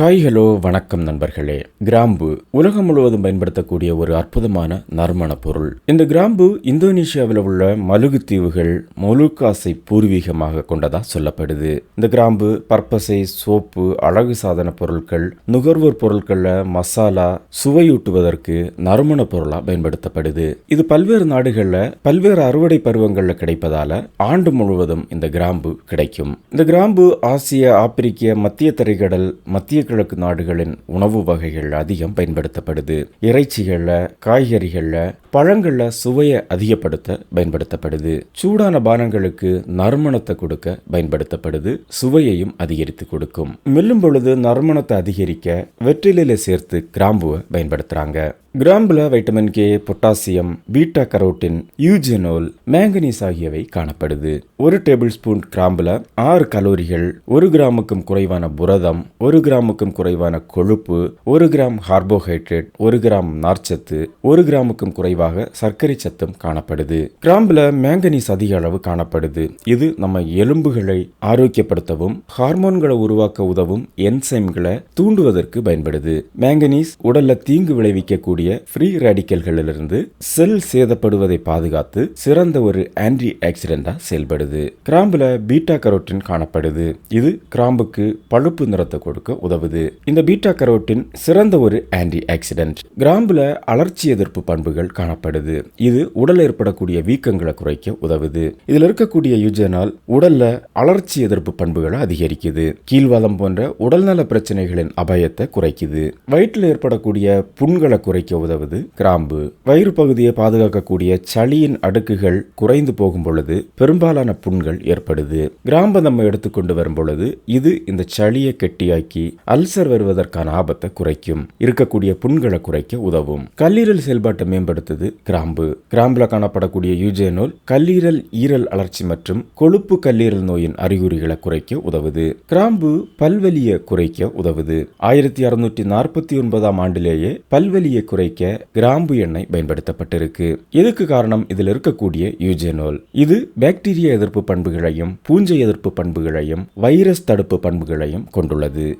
Hi hello வணக்கம் நண்பர்களே. கிராம்பு உலகம் முழுவதும் பயன்படுத்தக்கூடிய ஒரு அற்புதமான நறுமண பொருள். இந்த கிராம்பு இந்தோனேஷியாவில் உள்ள மலுகு தீவுகள் மொலுக்காசை பூர்வீகமாக கொண்டதா சொல்லப்படுது. இந்த கிராம்பு பற்பசை சோப்பு அழகு சாதன பொருட்கள் நுகர்வோர் பொருட்கள்ல மசாலா சுவையூட்டுவதற்கு நறுமண பொருளா பயன்படுத்தப்படுது. இது பல்வேறு நாடுகள்ல பல்வேறு அறுவடை பருவங்கள்ல கிடைப்பதால ஆண்டு முழுவதும் இந்த கிராம்பு கிடைக்கும். இந்த கிராம்பு ஆசிய ஆப்பிரிக்க மத்திய தரைக்கடல் மத்திய கிழக்கு நாடுகளின் உணவு வகைகள் அதிகம் பயன்படுத்தப்படுது. இறைச்சிகளில் காய்கறிகளில் பழங்களில் சுவையை அதிகப்படுத்த பயன்படுத்தப்படுது. சூடான பானங்களுக்கு நறுமணத்தை கொடுக்க பயன்படுத்தப்படுது. சுவையையும் அதிகரித்து கொடுக்கும். மெல்லும் பொழுது நறுமணத்தை அதிகரிக்க வெற்றிலையில சேர்த்து கிராம்புவை பயன்படுத்துறாங்க. கிராம்புல vitamin K potassium beta carotene eugenol manganese ஆகியவை காணப்படுது. ஒரு டேபிள் ஸ்பூன் கிராம்புல ஆறு கலோரிகள் ஒரு கிராமுக்கும் குறைவான புரதம் ஒரு கிராமுக்கும் குறைவான கொழுப்பு ஒரு கிராம் கார்போஹைட்ரேட் ஒரு கிராம் நார்ச்சத்து ஒரு கிராமுக்கும் குறைவாக சர்க்கரை சத்தம் காணப்படுது. கிராம்புல மேங்கனீஸ் அதிக அளவு காணப்படுது. இது நம்ம எலும்புகளை ஆரோக்கியப்படுத்தவும் ஹார்மோன்களை உருவாக்க உதவும் என்சைம்களை தூண்டுவதற்கு பயன்படுது. மேங்கனீஸ் உடல்ல தீங்கு விளைவிக்கக்கூடிய ஃப்ரீ ரேடிக்கல்களிலிருந்து செல் சேதப்படுவதை பாதுகாத்து சிறந்த ஒரு ஆன்டி ஆக்சிடென்டா செயல்படுது. கிராம்புல பீட்டா கரோட்டின் காணப்படுது. இது கிராம்புக்கு பழுப்பு நிறத்தை கொடுக்க உதவுது. இந்த பீட்டா கரோட்டின் சிறந்த ஒரு ஆன்டி ஆக்சிடென்ட். கிராம்புல அலர்ச்சி எதிர்ப்பு பண்புகள் காண காணப்படுது. இது உடல் ஏற்படக்கூடிய வீக்கங்களை குறைக்க உதவுது. இதுல இருக்கக்கூடிய யூஜனால் உடல்ல அலர்ச்சி எதிர்ப்பு பண்புகளை அதிகரிக்குது. கீழ்வாதம் போன்ற உடல்நல பிரச்சனைகளின் அபாயத்தை குறைக்குது. வயிற்றில் ஏற்படக்கூடிய புண்களை குறைக்க உதவுது கிராம்பு. வயிறு பகுதியை பாதுகாக்கக்கூடிய சளியின் அடுக்குகள் குறைந்து போகும் பொழுது பெரும்பாலான புண்கள் ஏற்படுது. கிராம்பை நம்ம எடுத்துக்கொண்டு வரும் பொழுது இது இந்த சளியை கெட்டியாக்கி அல்சர் வருவதற்கான ஆபத்தை குறைக்கும். இருக்கக்கூடிய புண்களை குறைக்க உதவும். கல்லீரல் செயல்பாட்டை மேம்படுத்துது கிராம்பு. கிராம்புல காணப்படக்கூடிய யூஜேனோல் கல்லீரல் ஈரல் அழற்சி மற்றும் கொழுப்பு கல்லீரல் நோயின் அறிகுறிகளை குறைக்க உதவுது. கிராம்பு பல்வலியை குறைக்க உதவுது. ஆயிரத்தி அறுநூற்றி நாற்பத்தி ஒன்பதாம் ஆண்டிலேயே பல்வலியை குறைக்க கிராம்பு எண்ணெய் பயன்படுத்தப்பட்டிருக்கு. எதுக்கு காரணம்? இதில் இருக்கக்கூடிய யூஜெனோல். இது பாக்டீரியா எதிர்ப்பு பண்புகளையும் பூஞ்சை எதிர்ப்பு பண்புகளையும் வைரஸ் தடுப்பு பண்புகளையும் கொண்டுள்ளது.